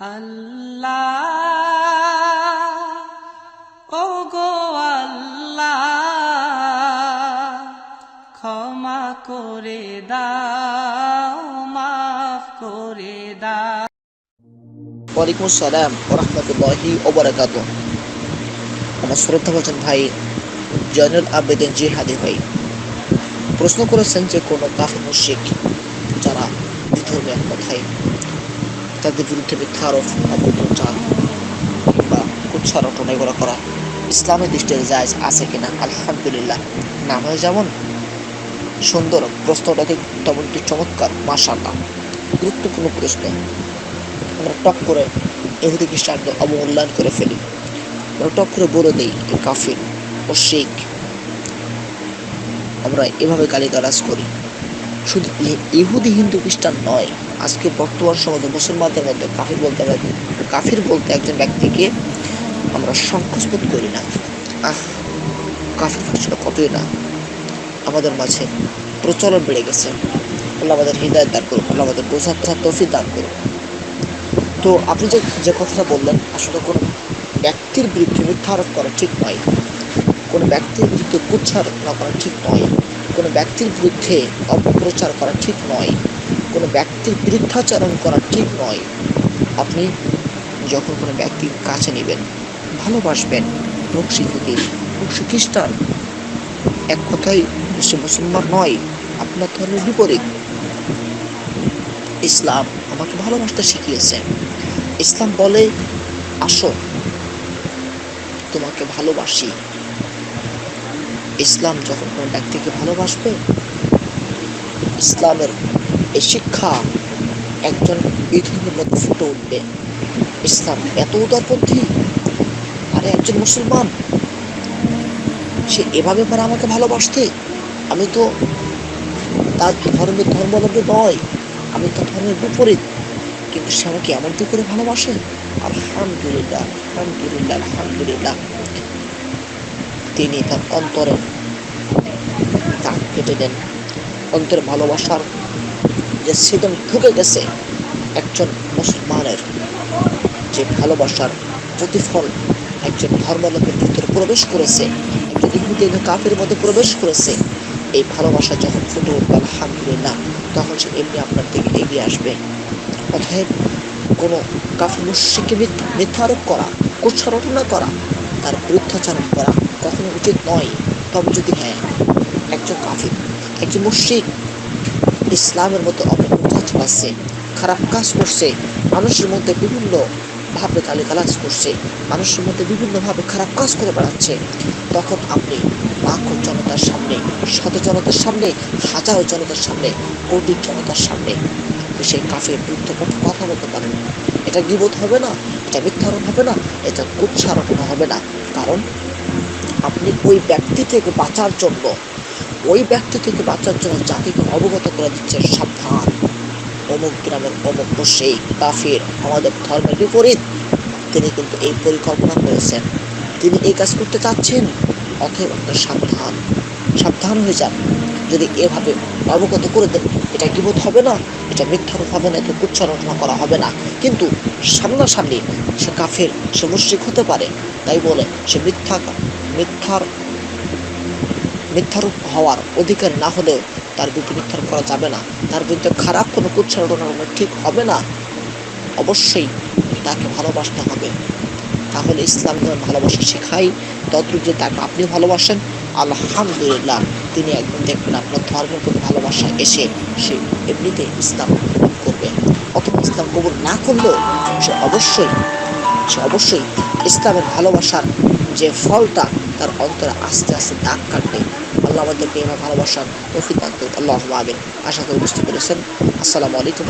আল্লাহ ও গো আল্লাহ, ক্ষমা করে দাও, মাফ করে দাও। ওয়ালাইকুম আসসালাম ওরহমতুল্লাহি ওবরাকাত আমার শ্রদ্ধা বলছেন ভাই জয়নুল আবেদিন জিহাদি ভাই, প্রশ্ন করেছেন যে কোনো কাফি মুশিক যারা কথায় তাদের বিরুদ্ধে মিথ্যা আরোপ অপপ্রচার কিংবা কুচ্ছা রটনা এগুলো করা। ইসলামের দৃষ্টিতে জায়জ আছে কিনা? আলহামদুলিল্লাহ নামে যেমন সুন্দর প্রশ্নটাকে তেমনটি চমৎকার মাশাল্লাহ গুরুত্বপূর্ণ প্রশ্ন। আমরা টপ করে এহুদি খ্রিস্টানদের অবমূল্যায়ন করে ফেলি। আমরা টপ করে বলে দিই এ কাফির ও শিখ। আমরা এভাবে গালি গালিগালাজ করি। শুধু ইহুদি হিন্দু খ্রিস্টান নয় আজকে বর্তমান সমাজে মুসলমানদের মধ্যে কাফির বলতে হবে কাফির বলতে একজন ব্যক্তিকে আমরা সংকোচবোধ করি না। আহ, কাফির ভাষাটা কতই না। আমাদের মাঝে প্রচলন বেড়ে গেছে। আল্লাহ আমাদের হৃদয় দান করুন আল্লাহ আমাদের বোঝার তফি দান করুন তো আপনি যে যে কথাটা বললেন, আসলে কোনো ব্যক্তির বিরুদ্ধে মিথ্যা আরোপ করা ঠিক নয়। কোনো ব্যক্তির বিরুদ্ধে কুচ্ছারোপ না করা ঠিক নয়। কোনো ব্যক্তির বিরুদ্ধে অপপ্রচার করা ঠিক নয়। কোনো ব্যক্তির বিরুদ্ধাচরণ করা ঠিক নয়। আপনি যখন কোনো ব্যক্তির কাছে নেবেন, ভালোবাসবেন হোক ইহুদি হোক খ্রিস্টান, এক কথায় সে মুসলমান নয়, আপনার ধর্মের বিপরীত। ইসলাম আমাকে ভালোবাসতে শিখিয়েছে। ইসলাম বলে, আসো, তোমাকে ভালোবাসি। ইসলাম যখন কোনো ব্যক্তিকে ভালোবাসবে, ইসলামের এই শিক্ষা একজন বিধর্মের মধ্যে ফুটে উঠবে ইসলাম এত উদারপন্থী? আরে একজন মুসলমান? সে এভাবে পারে আমাকে ভালোবাসতে? আমি তো তার ধর্মের ধর্মাবলম্বী নয়। আমি তার ধর্মের বিপরীত। কিন্তু সে আমাকে এমন কি করে ভালোবাসে? আলহামদুলিল্লাহ আলহামদুলিল্লাহ আলহামদুলিল্লাহ। তিনি তার অন্তরে দাগ কেটে দেন। অন্তরে ভালোবাসার যে ছিদন ঢুকে গেছে একজন মুসলমানের যে ভালোবাসার প্রতিফল, একজন ধর্মালোকের ভিতরে প্রবেশ করেছে, একজন ইহুদি একজন কাফের মধ্যে প্রবেশ করেছে, এই ভালোবাসা যখন ফুটে উঠবে, আলহামদুলিল্লাহ, তখন সে এমনি আপনার দিকে এগিয়ে আসবে। অতএব কোনো কাফের মিথ্যা আরোপ করা কুৎসা রটনা করা, তার বিরুদ্ধাচরণ করা কখনো উচিত নয়। তবে যদি হ্যাঁ একজন কাফির, একজন মুশরিক ইসলামের মতো মধ্যে অপপ্রচার চালাচ্ছে খারাপ কাজ করছে, মানুষের মধ্যে বিভিন্ন ভাবে গালিগালাজ করছে, মানুষের মধ্যে বিভিন্নভাবে খারাপ কাজ করে বেড়াচ্ছে। তখন আপনি লাখো জনতার সামনে, শত জনতার সামনে, হাজারো জনতার সামনে, কোটি জনতার সামনে সেই কাফের বিরুদ্ধে কথা বলতে পারেন। এটা গিবোধ হবে না, এটা মিথ্যারোপ হবে না, এটা কুচ্ছারোপণ হবে না। কারণ আপনি ওই ব্যক্তি থেকে বাঁচার জন্য ওই ব্যক্তি থেকে বাঁচার জন্য জাতিকে অবগত করে দিচ্ছে সাবধান। অমুক গ্রামের অমুক সেই কাফির আমাদের ধর্মের বিপরীত। তিনি কিন্তু এই পরিকল্পনা করেছেন। তিনি এই কাজ করতে চাচ্ছেন, অতএব আপনার সাবধান। সাবধান হয়ে যান। যদি এভাবে অবগত করে দেন, এটা কিবোধ হবে না, এটা মিথ্যারোপ হবে না এটা কুচ্ছারচনা করা হবে না। কিন্তু সামনাসামনি সে কাফের, সে মুশ্রিক হতে পারে। তাই বলে সে মিথ্যা, মিথ্যার মিথ্যারূপ হওয়ার অধিকার না হলেও তার বিরুদ্ধে মিথ্যারূপ করা যাবে না। তার বিরুদ্ধে খারাপ কোনো কুচ্ছারণা ঠিক হবে না। অবশ্যই তাকে ভালোবাসতে হবে। তাহলে ইসলাম যেমন ভালোবাসা শেখাই। তদ্রুপ যে তাকে আপনি ভালোবাসেন, আলহামদুলিল্লাহ, তিনি একদিন দেখবেন আপনার ধর্মের প্রতি ভালোবাসা এসে সে এমনিতে ইসলাম করবে। অথবা ইসলাম কবুল না করলেও সে অবশ্যই সে অবশ্যই ইসলামের ভালোবাসার যে ফলটা তার অন্তরে আস্তে আস্তে দাগ কাটবে। আল্লাহ আমাদের প্রেমা ভালোবাসার করুন। আল্লাহ আমিন আশা করি বুঝতে পেরেছেন। আসসালামু আলাইকুম